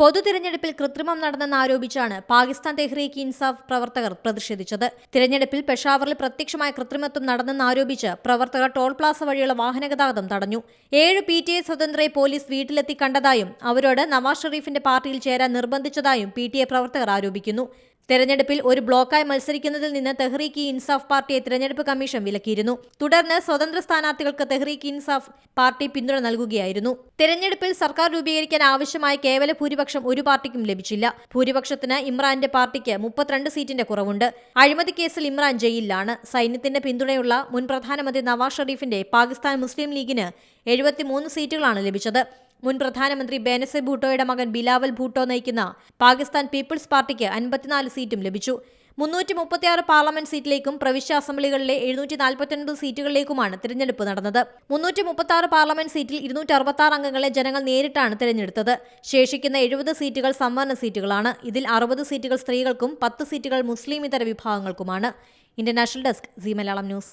പൊതു തിരഞ്ഞെടുപ്പിൽ കൃത്രിമം നടന്നെന്ന് ആരോപിച്ചാണ് പാകിസ്ഥാൻ തെഹ്രീക്ക് ഇൻസാഫ് പ്രവർത്തകർ പ്രതിഷേധിച്ചത്. തിരഞ്ഞെടുപ്പിൽ പെഷാവറിൽ പ്രത്യക്ഷമായ കൃത്രിമത്വം നടന്നെന്ന് ആരോപിച്ച് പ്രവർത്തകർ ടോൾ പ്ലാസ വഴിയുള്ള വാഹനഗതാഗതം തടഞ്ഞു. ഏഴ് പി ടി സ്വതന്ത്രയെ പോലീസ് വീട്ടിലെത്തി കണ്ടതായും അവരോട് നവാസ് ഷെറീഫിന്റെ പാർട്ടിയിൽ ചേരാൻ നിർബന്ധിച്ചതായും പി ടി പ്രവർത്തകർ ആരോപിക്കുന്നു. തെരഞ്ഞെടുപ്പിൽ ഒരു ബ്ലോക്കായി മത്സരിക്കുന്നതിൽ നിന്ന് തെഹ്രീക്ക് ഇൻസാഫ് പാർട്ടിയെ തെരഞ്ഞെടുപ്പ് കമ്മീഷൻ വിലക്കിയിരുന്നു. തുടർന്ന് സ്വതന്ത്ര സ്ഥാനാർത്ഥികൾക്ക് തെഹ്രീക്ക് ഇൻസാഫ് പാർട്ടി പിന്തുണ നൽകുകയായിരുന്നു. തെരഞ്ഞെടുപ്പിൽ സർക്കാർ രൂപീകരിക്കാൻ ആവശ്യമായ കേവല ഭൂരിപക്ഷം ഒരു പാർട്ടിക്കും ലഭിച്ചില്ല. ഭൂരിപക്ഷത്തിന് ഇമ്രാന്റെ പാർട്ടിക്ക് മുപ്പത്തിരണ്ട് സീറ്റിന്റെ കുറവുണ്ട്. അഴിമതി കേസിൽ ഇമ്രാൻ ജയിലിലാണ്. സൈന്യത്തിന്റെ പിന്തുണയുള്ള മുൻ പ്രധാനമന്ത്രി നവാസ് ഷെറീഫിന്റെ പാകിസ്ഥാൻ മുസ്ലിം ലീഗിന് എഴുപത്തിമൂന്ന് സീറ്റുകളാണ് ലഭിച്ചത്. മുൻ പ്രധാനമന്ത്രി ബേനസെ ഭൂട്ടോയുടെ മകൻ ബിലാവൽ ഭൂട്ടോ നയിക്കുന്ന പാകിസ്ഥാൻ പീപ്പിൾസ് പാർട്ടിക്ക് അൻപത്തിനാല് സീറ്റും ലഭിച്ചു. മുന്നൂറ്റി മുപ്പത്തിയാറ് പാർലമെന്റ് സീറ്റിലേക്കും പ്രവിശ്യ അസംബ്ലികളിലെ എഴുന്നൂറ്റി നാൽപ്പത്തിയൊൻപത് സീറ്റുകളിലേക്കുമാണ് തിരഞ്ഞെടുപ്പ് നടന്നത്. മുന്നൂറ്റി മുപ്പത്തി ആറ് പാർലമെന്റ് സീറ്റിൽ ഇരുന്നൂറ്റി അറുപത്തി ആറ് അംഗങ്ങളെ ജനങ്ങൾ നേരിട്ടാണ് തിരഞ്ഞെടുത്തത്. ശേഷിക്കുന്ന എഴുപത് സീറ്റുകൾ സംവരണ സീറ്റുകളാണ്. ഇതിൽ അറുപത് സീറ്റുകൾ സ്ത്രീകൾക്കും പത്ത് സീറ്റുകൾ മുസ്ലിം ഇതര വിഭാഗങ്ങൾക്കുമാണ്. International desk C Malayalam news.